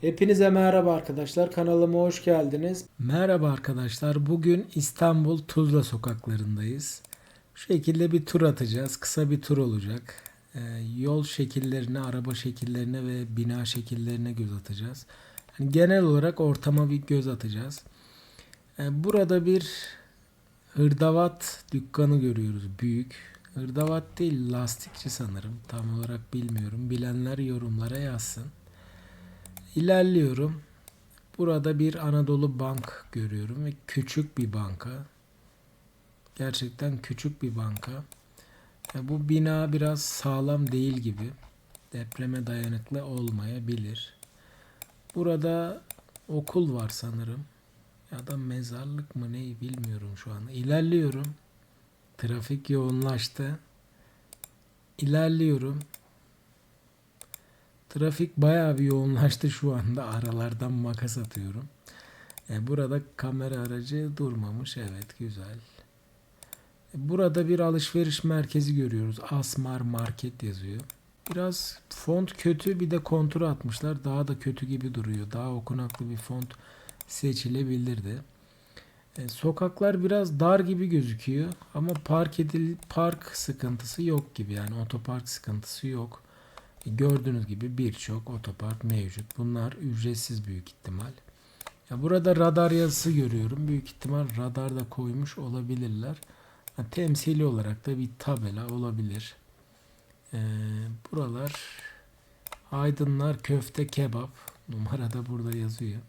Hepinize merhaba arkadaşlar. Kanalıma hoş geldiniz. Merhaba arkadaşlar. Bugün İstanbul Tuzla sokaklarındayız. Şu şekilde bir tur atacağız. Kısa bir tur olacak. Ee, yol şekillerine, araba şekillerine ve bina şekillerine göz atacağız. Yani genel olarak ortama bir göz atacağız. Ee, burada bir hırdavat dükkanı görüyoruz. Büyük. Hırdavat değil lastikçi sanırım. Tam olarak bilmiyorum. Bilenler yorumlara yazsın. İlerliyorum. Burada bir Anadolu Bank görüyorum ve küçük bir banka. Gerçekten küçük bir banka. Ya bu bina biraz sağlam değil gibi. Depreme dayanıklı olmayabilir. Burada okul var sanırım. Ya da mezarlık mı ne bilmiyorum şu anda. İlerliyorum. Trafik yoğunlaştı. İlerliyorum. Trafik bayağı bir yoğunlaştı şu anda. Aralardan makas atıyorum. E, burada kamera aracı durmamış. Evet güzel. Burada bir alışveriş merkezi görüyoruz. Asmar Market yazıyor. Biraz font kötü bir de kontur atmışlar. Daha da kötü gibi duruyor. Daha okunaklı bir font seçilebilirdi. E, sokaklar biraz dar gibi gözüküyor ama park edil park sıkıntısı yok gibi yani otopark sıkıntısı yok. E, Gördüğünüz gibi birçok otopark mevcut. Bunlar ücretsiz büyük ihtimal. Ya burada radar yazısı görüyorum. Büyük ihtimal radar da koymuş olabilirler. Ha, temsili olarak da bir tabela olabilir. Ee, buralar Aydınlar Köfte Kebap. Numara da burada yazıyor.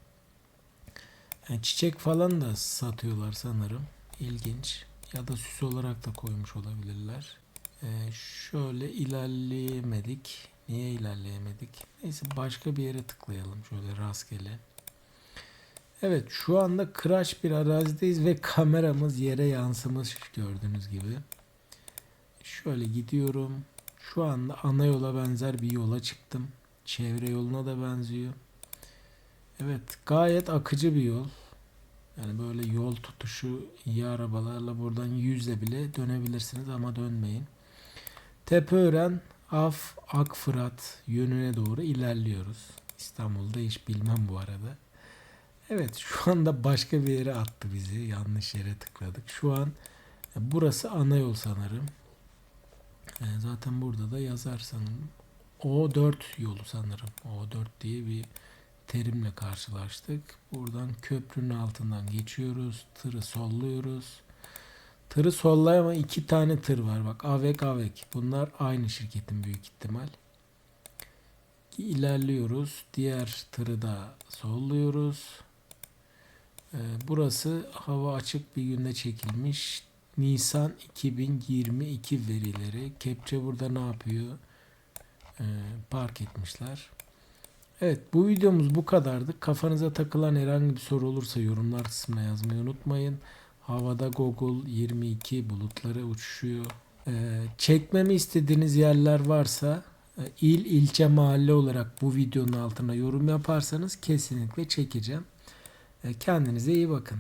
Yani çiçek falan da satıyorlar sanırım. İlginç. Ya da süs olarak da koymuş olabilirler. Ee, şöyle ilerleyemedik. Niye ilerleyemedik? Neyse başka bir yere tıklayalım şöyle rastgele. Evet şu anda kıraç bir arazideyiz ve kameramız yere yansımış gördüğünüz gibi. Şöyle gidiyorum. Şu anda ana yola benzer bir yola çıktım. Çevre yoluna da benziyor. Evet gayet akıcı bir yol. Yani böyle yol tutuşu iyi arabalarla buradan yüzle bile dönebilirsiniz ama dönmeyin. Tepeören Af Akfırat yönüne doğru ilerliyoruz. İstanbul'da hiç bilmem bu arada. Evet şu anda başka bir yere attı bizi. Yanlış yere tıkladık. Şu an e, burası ana yol sanırım. E, Zaten burada da yazar sanırım. O4 yolu sanırım. O4 diye bir terimle karşılaştık. Buradan köprünün altından geçiyoruz. Tırı solluyoruz. Tırı sollayama iki tane tır var. Bak Avek Avek. Bunlar aynı şirketin büyük ihtimal. İlerliyoruz. Diğer tırı da solluyoruz. Ee, burası hava açık bir günde çekilmiş. Nisan 2022 verileri. Kepçe burada ne yapıyor? Ee, park etmişler. Evet bu videomuz bu kadardı. Kafanıza takılan herhangi bir soru olursa yorumlar kısmına yazmayı unutmayın. Havada Google 22 bulutları uçuşuyor. Ee, çekmemi istediğiniz yerler varsa e, il, ilçe, mahalle olarak bu videonun altına yorum yaparsanız kesinlikle çekeceğim. E, kendinize iyi bakın.